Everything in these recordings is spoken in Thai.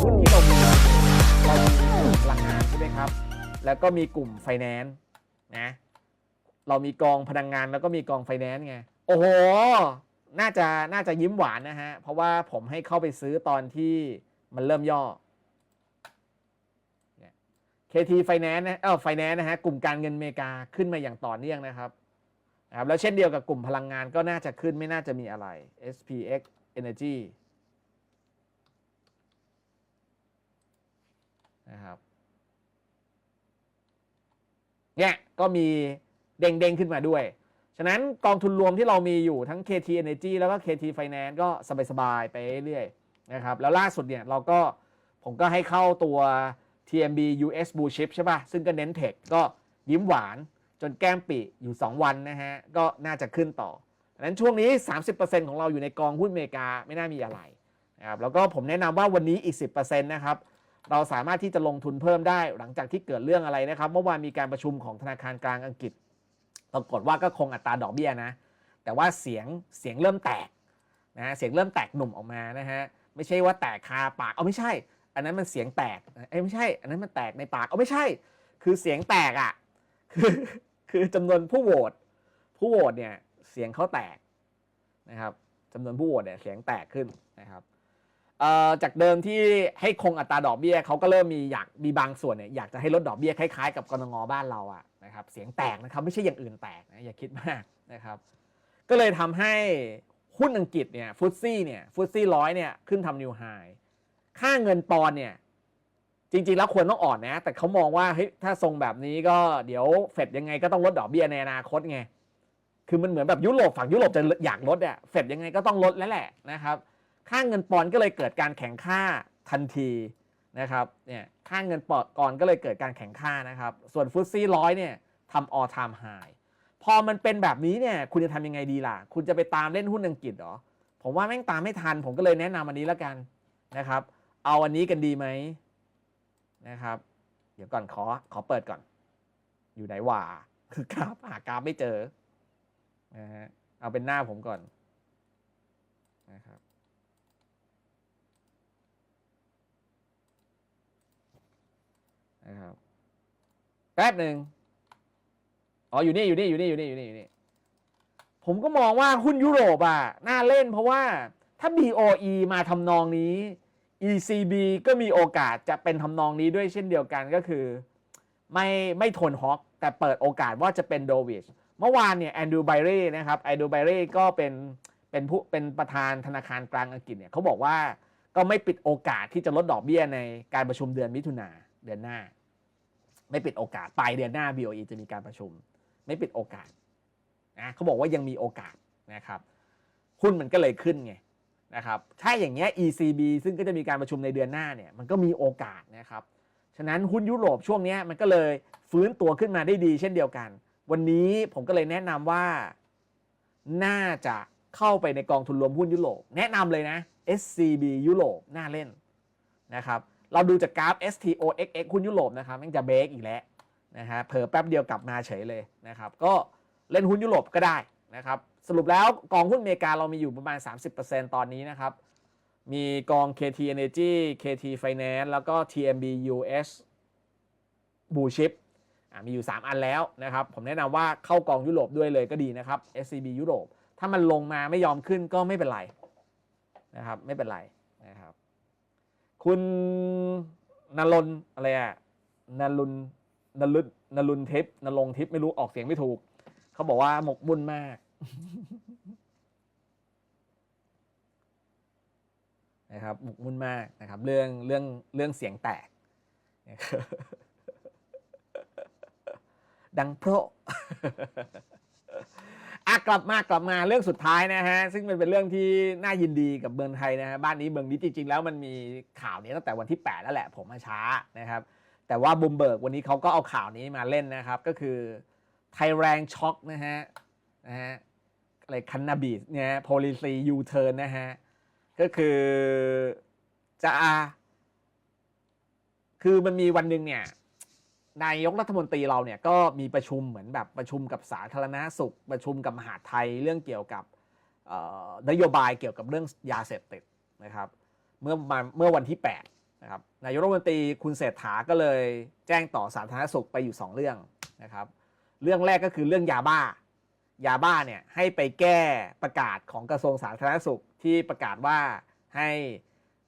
หุ้นที่เรามีเรามีกลุ่มพลังงานใช่ไหมครับ แล้วก็มีกลุ่มไฟแนนซ์นะเรามีกองพลังงานแล้วก็มีกองไฟแนนซ์ไงโอ้โหน่าจะน่าจะยิ้มหวานนะฮะ เพราะว่าผมให้เข้าไปซื้อตอนที่มันเริ่มย่อ KT Finance นะเออ Finance นะฮะ กลุ่มการเงินอเมริกาขึ้นมาอย่างต่อเนื่องนะครับนะครับ แล้วเช่นเดียวกับกลุ่มพลังงานก็น่าจะขึ้นไม่น่าจะมีอะไร SPX Energy นะครับ เนี่ยก็มีเด้งๆขึ้นมาด้วย ฉะนั้นกองทุนรวมที่เรามีอยู่ทั้ง KT Energy แล้วก็ KT Finance ก็สบายๆไปเรื่อยๆนะครับแล้วล่าสุดเนี่ยเราก็ผมก็ให้เข้าตัว TMB US Blue Chip ใช่ป่ะ ซึ่งก็เน้นเทคก็ยิ้มหวานจนแก้มปีอยู่ 2 วันนะฮะ ก็น่าจะขึ้นต่อดังนั้นช่วงนี้ 30%ของเราอยู่ในกองหุ้นอเมริกาไม่น่ามีอะไรนะครับแล้วก็ผมแนะนำว่าวันนี้อีก 10%นะครับ เราสามารถที่จะลงทุนเพิ่มได้หลังจากที่เกิดเรื่องอะไรนะครับ เมื่อวานมีการประชุมของธนาคารกลางอังกฤษ ปรากฏว่าก็คงอัตราดอกเบี้ยนะ แต่ว่าเสียงเสียงเริ่มแตกนะเสียงเริ่มแตกหนุ่มออกมานะฮะไม่ใช่ว่าแตกคาปากเอาไม่ใช่ อันนั้นมันเสียงแตกเอ้ไม่ใช่ อันนั้นมันแตกในปากเอาไม่ใช่ คือเสียงแตกอะคือคือจำนวนผู้โหวตผู้โหวตเนี่ยเสียงเขาแตกนะครับจำนวนผู้โหวตเนี่ยเสียงแตกขึ้นนะครับ จากเดิมที่ให้คงอัตราดอกเบี้ยเขาก็เริ่มมีอยากมีบางส่วนเนี่ยอยากจะให้ลดดอกเบี้ยคล้ายๆกับกรงงบ้านเราอะนะครับเสียงแตกนะครับไม่ใช่อย่างอื่นแตกนะอย่าคิดมากนะครับ ก็เลยทำให้หุ้นอังกฤษเนี่ยฟุตซี่เนี่ยฟุตซี่ร้อยเนี่ยขึ้นทำนิวไฮค่าเงินปอนด์เนี่ยจริงๆ แล้วควรต้องอ่อนนะ แต่เขามองว่าเฮ้ยถ้าทรงแบบนี้ก็เดี๋ยวเฟดยังไงก็ต้องลดดอกเบี้ยในอนาคตไงคือมันเหมือนแบบยุโรปฝั่งยุโรปจะอยากลดอะเฟดยังไงก็ต้องลดแล้วแหละนะครับ ค่าเงินปอนด์ก็เลยเกิดการแข่งค่าทันทีนะครับเนี่ยค่าเงินปอนด์ก่อนก็เลยเกิดการแข่งค่านะครับ ส่วนฟุตซี่ร้อยเนี่ยทำ all time high พอมันเป็นแบบนี้เนี่ยคุณจะทำยังไงดีล่ะ คุณจะไปตามเล่นหุ้นอังกฤษหรอ ผมว่าแม่งตามไม่ทัน ผมก็เลยแนะนำอันนี้แล้วกันนะครับ เอาอันนี้กันดีไหมนะครับ เดี๋ยวก่อนขอขอเปิดก่อน อยู่ไหนวะคือกราฟหากราฟไม่เจอนะฮะเอาเป็นหน้าผมก่อนนะครับ นะครับแป๊บหนึ่งอ๋ออยู่นี่อยู่นี่อยู่นี่อยู่นี่อยู่นี่อยู่นี่ผมก็มองว่าหุ้นยุโรปอะน่าเล่นเพราะว่าถ้า BOE มาทำนองนี้ ECB ก็มีโอกาสจะเป็นทำนองนี้ด้วยเช่นเดียวกันก็คือ ไม่ไม่ทนฮอกแต่เปิดโอกาสว่าจะเป็นโดวิชเมื่อวานเนี่ยแอนดูไบเร่นะครับแอนดูไบเร่ก็เป็นเป็นผู้เป็นประธานธนาคารกลางอังกฤษเนี่ยเขาบอกว่าก็ไม่ปิดโอกาสที่จะลดดอกเบี้ยในการประชุมเดือนมิถุนาเดือนหน้า ไม่ปิดโอกาสปลายเดือนหน้า BOE จะมีการประชุม ไม่ปิดโอกาสนะเขาบอกว่ายังมีโอกาสนะครับหุ้นมันก็เลยขึ้นไงนะครับถ้าอย่างเงี้ย ECB ซึ่งก็จะมีการประชุมในเดือนหน้าเนี่ยมันก็มีโอกาสนะครับฉะนั้นหุ้นยุโรปช่วงเนี้ยมันก็เลยฟื้นตัวขึ้นมาได้ดีเช่นเดียวกัน วันนี้ผมก็เลยแนะนำว่าน่าจะเข้าไปในกองทุนรวมหุ้นยุโรปแนะนำเลยนะ SCB ยุโรปน่าเล่นนะครับ เราดูจากกราฟ STOXX หุ้นยุโรปนะครับมันจะเบรกอีกแล้วนะฮะเผลอแป๊บเดียวกลับมาเฉยเลยนะครับ ก็เล่นหุ้นยุโรปก็ได้นะครับ สรุปแล้วกองหุ้นอเมริกาเรามีอยู่ประมาณ 30%ตอนนี้นะครับ มีกอง KT Energy KT Finance แล้วก็ TMB US Blue Chip อะมีอยู่ 3 อันแล้วนะครับ ผมแนะนำว่าเข้ากองยุโรปด้วยเลยก็ดีนะครับ SCB ยุโรป ถ้ามันลงมาไม่ยอมขึ้นก็ไม่เป็นไรนะครับ ไม่เป็นไร คุณนรนอะไรอะนรุนนรุนนรุนทิพย์นรงทิพย์ไม่รู้ออกเสียงไม่ถูก เขาบอกว่าหมกมุ่นมากนะครับหมกมุ่นมากนะครับ เรื่องเรื่องเรื่องเสียงแตก ดังโพระ อะกลับมากลับมาเรื่องสุดท้ายนะฮะ ซึ่งมันเป็นเรื่องที่น่ายินดีกับเมืองไทยนะฮะ บ้านนี้เมืองนี้จริงๆแล้วมันมีข่าวนี้ตั้งแต่วันที่ 8 แล้วแหละ ผมมาช้านะครับ แต่ว่าบุมเบิร์กวันนี้เขาก็เอาข่าวนี้มาเล่นนะครับ ก็คือไทยแรงช็อกนะฮะนะฮะอะไรคันนาบิสเนี่ยโพลิซียูเทิร์นนะฮะ ก็คือจะคือมันมีวันหนึ่งเนี่ย นายกรัฐมนตรีเราเนี่ยก็มีประชุมเหมือนแบบประชุมกับสาธารณสุข ประชุมกับมหาไทยเรื่องเกี่ยวกับนโยบายเกี่ยวกับเรื่องยาเสพติดนะครับเมื่อมาเมื่อวันที่8นะครับนายกรัฐมนตรีคุณเศรษฐาก็เลยแจ้งต่อสาธารณสุขไปอยู่ 2 เรื่องนะครับเรื่องแรกก็คือเรื่องยาบ้ายาบ้าเนี่ยให้ไปแก้ประกาศของกระทรวงสาธารณสุขที่ประกาศว่าให้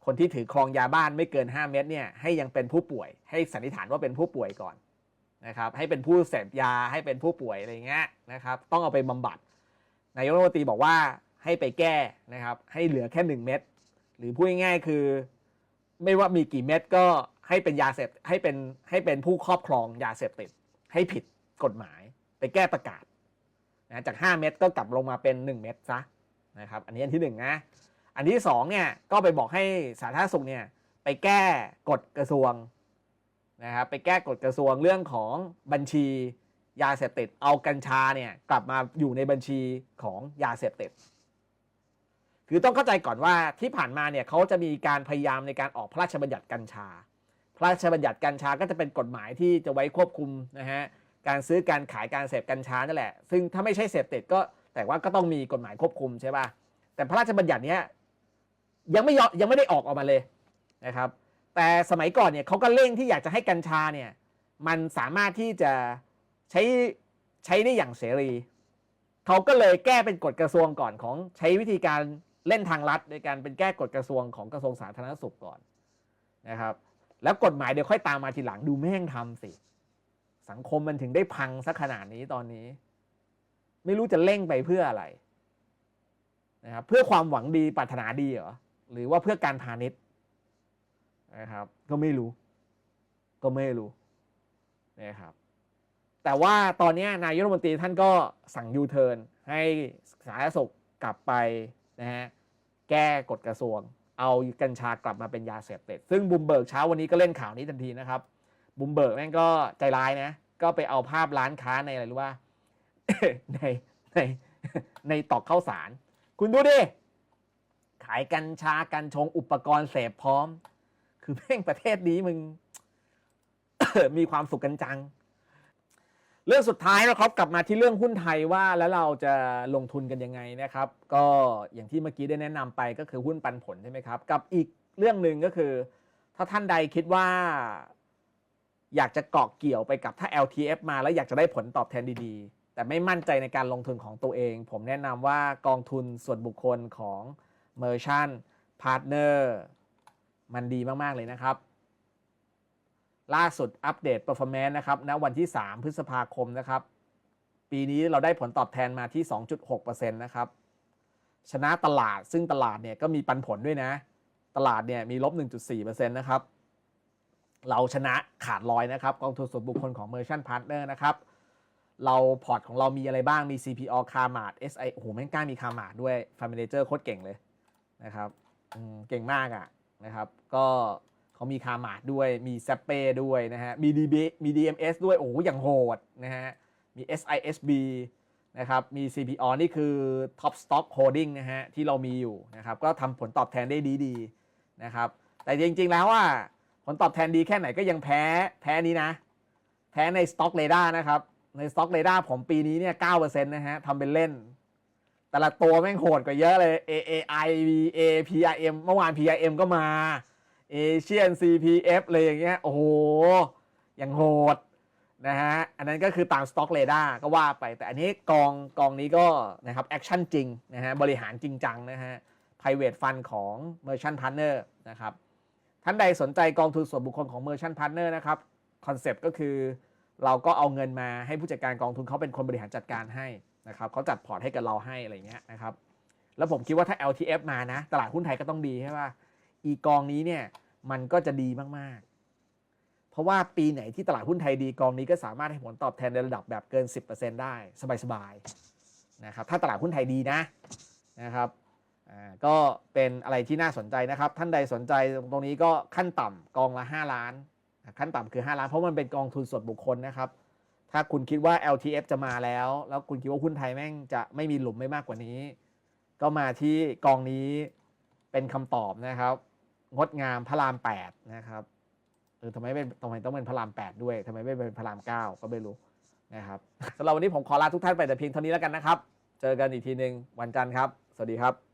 คนที่ถือครองยาบ้านไม่เกิน 5 เม็ดเนี่ยให้ยังเป็นผู้ป่วย ให้สันนิษฐานว่าเป็นผู้ป่วยก่อนนะครับให้เป็นผู้เสพยาให้เป็นผู้ป่วยอะไรเงี้ยนะครับต้องเอาไปบำบัดนายกรัฐมนตรีบอกว่าให้ไปแก้นะครับให้เหลือแค่ 1 เม็ดหรือพูดง่ายๆคือ ไม่ว่ามีกี่เม็ดก็ให้เป็นยาเสพให้เป็นให้เป็นผู้ครอบครองยาเสพติด ให้ผิดกฎหมาย ไปแก้ประกาศนะจาก 5 เม็ดก็กลับลงมาเป็น 1 เม็ดซะนะครับอันนี้อันที่1นะ อันที่2เนี่ยก็ไปบอกให้สาธารณสุขเนี่ยไปแก้กฎกระทรวงนะครับไปแก้กฎกระทรวงเรื่องของบัญชียาเสพติดเอากัญชาเนี่ยกลับมาอยู่ในบัญชีของยาเสพติด คือต้องเข้าใจก่อนว่าที่ผ่านมาเนี่ยเขาจะมีการพยายามในการออกพระราชบัญญัติกัญชา พระราชบัญญัติกัญชาก็จะเป็นกฎหมายที่จะไว้ควบคุมนะฮะการซื้อการขายการเสพกัญชานั่นแหละ ซึ่งถ้าไม่ใช่เสพติดก็แต่ว่าก็ต้องมีกฎหมายควบคุมใช่ป่ะแต่พระราชบัญญัติเนี้ย ยังไม่ยอมยังไม่ได้ออกออกมาเลยนะครับ แต่สมัยก่อนเนี่ยเขาก็เร่งที่อยากจะให้กัญชาเนี่ยมันสามารถที่จะใช้ใช้ได้อย่างเสรี เขาก็เลยแก้เป็นกฎกระทรวงก่อนของใช้วิธีการเล่นทางลัดโดยการเป็นแก้กฎกระทรวงของกระทรวงสาธารณสุขก่อนนะครับ แล้วกฎหมายเดี๋ยวค่อยตามมาทีหลังดูแม่งทำสิ สังคมมันถึงได้พังสักขนาดนี้ตอนนี้ ไม่รู้จะเร่งไปเพื่ออะไรนะครับเพื่อความหวังดีปรารถนาดีเหรอ หรือว่าเพื่อการพาณิชย์นะครับ ก็ไม่รู้ ก็ไม่รู้นะครับ แต่ว่าตอนนี้นายกรัฐมนตรีท่านก็สั่งยูเทิร์นให้สาธารณสุขกลับไปนะฮะแก้กฎกระทรวง เอากัญชากลับมาเป็นยาเสพติดซึ่งบุมเบิร์กเช้าวันนี้ก็เล่นข่าวนี้ทันทีนะครับบุมเบิร์กแม่งก็ใจร้ายนะ ก็ไปเอาภาพร้านค้าในอะไรรู้ว่าในในในตอกข้าวสาร คุณดูดิ ขายกัญชากัญชงอุปกรณ์เสพพร้อม คือแม่งประเทศนี้มึง มีความสุขกันจัง เรื่องสุดท้ายนะครับกลับมาที่เรื่องหุ้นไทยว่าแล้วเราจะลงทุนกันยังไงนะครับ ก็อย่างที่เมื่อกี้ได้แนะนำไปก็คือหุ้นปันผลใช่ไหมครับ กับอีกเรื่องหนึ่งก็คือ ถ้าท่านใดคิดว่า อยากจะเกาะเกี่ยวไปกับถ้า LTF มาแล้วอยากจะได้ผลตอบแทนดีๆแต่ไม่มั่นใจในการลงทุนของตัวเอง ผมแนะนำว่ากองทุนส่วนบุคคลของ Merchant Partner มันดีมาก ๆ เลยนะครับ ล่าสุดอัปเดต performance นะครับณวันที่ 3 พฤษภาคมนะครับ ปีนี้เราได้ผลตอบแทนมาที่ 2.6%นะครับ ชนะตลาดซึ่งตลาดเนี่ยก็มีปันผลด้วยนะ ตลาดเนี่ยมีลบ 1.4%นะครับ เราชนะขาดลอยนะครับ กองทุนส่วนบุคคลของ Merchant Partner นะครับเราพอร์ตของเรามีอะไรบ้างมี CPO c a r m a r t SI โอ้โหแม่งกล้ามี c a r m a r t ด้วย Fund Manager โคตรเก่งเลย นะครับเก่งมากอะนะครับ ก็เขามี c a r m a r t ด้วยมีแซปเป้ด้วยนะฮะมี DB มี DMS ด้วย โอ้โหอย่างโหดนะฮะมี SISB นะครับมี CPO นี่คือ Top Stock Holding นะฮะที่เรามีอยู่นะครับก็ทำผลตอบแทนได้ดีๆนะครับแต่จริงๆแล้วว่าผลตอบแทนดีแค่ไหนก็ยังแพ้แพ้นี้นะ แพ้ใน Stock Radar นะครับใน Stock Radar ผมปีนี้เนี่ย9%นะฮะทำเป็นเล่น แต่ละตัวแม่งโหดกว่าเยอะเลย AAI VA PRM เมื่อวาน PRM ก็มา Asian CPF เลยอย่างเงี้ยโอ้โหย่างโหดนะฮะ อันนั้นก็คือตาม Stock Radar ก็ว่าไป แต่อันนี้กองกองนี้ก็นะครับแอคชั่นจริงนะฮะ บริหารจริงจังนะฮะ private fund ของ Merchant Partner นะครับ ท่านใดสนใจกองทุนส่วนบุคคลของ Merchant Partner นะครับคอนเซปต์ก็คือเราก็เอาเงินมาให้ผู้จัดการกองทุนเขาเป็นคนบริหารจัดการให้ นะครับเขาจัดพอร์ตให้กับเราให้อะไรเงี้ยนะครับแล้วผมคิดว่าถ้า LTF มานะ ตลาดหุ้นไทยก็ต้องดีใช่ป่ะอีกองนี้เนี่ยมันก็จะดีมากๆ เพราะว่าปีไหนที่ตลาดหุ้นไทยดีกองนี้ก็สามารถให้ผลตอบแทนในระดับแบบเกิน 10%ได้สบายๆนะครับถ้าตลาดหุ้นไทยดีนะนะครับก็เป็นอะไรที่น่าสนใจนะครับ ท่านใดสนใจตรงนี้ก็ขั้นต่ำกองละ 5 ล้าน ขั้นต่ำคือ 5 ล้าน เพราะมันเป็นกองทุนส่วนบุคคลนะครับ ถ้าคุณคิดว่า LTF จะมาแล้ว แล้วคุณคิดว่าหุ้นไทยแม่งจะไม่มีหลุมไม่มากกว่านี้ ก็มาที่กองนี้เป็นคำตอบนะครับ งดงามพระราม8นะครับเออทำไมเป็นทำไมต้องเป็นพระราม 8 ด้วยทำไมไม่เป็นพระราม 9 ก็ไม่รู้นะครับสำหรับวันนี้ผมขอลาทุกท่านไปแต่เพียงเท่านี้แล้วกันนะครับ เจอกันอีกทีหนึ่งวันจันทร์ครับ สวัสดีครับ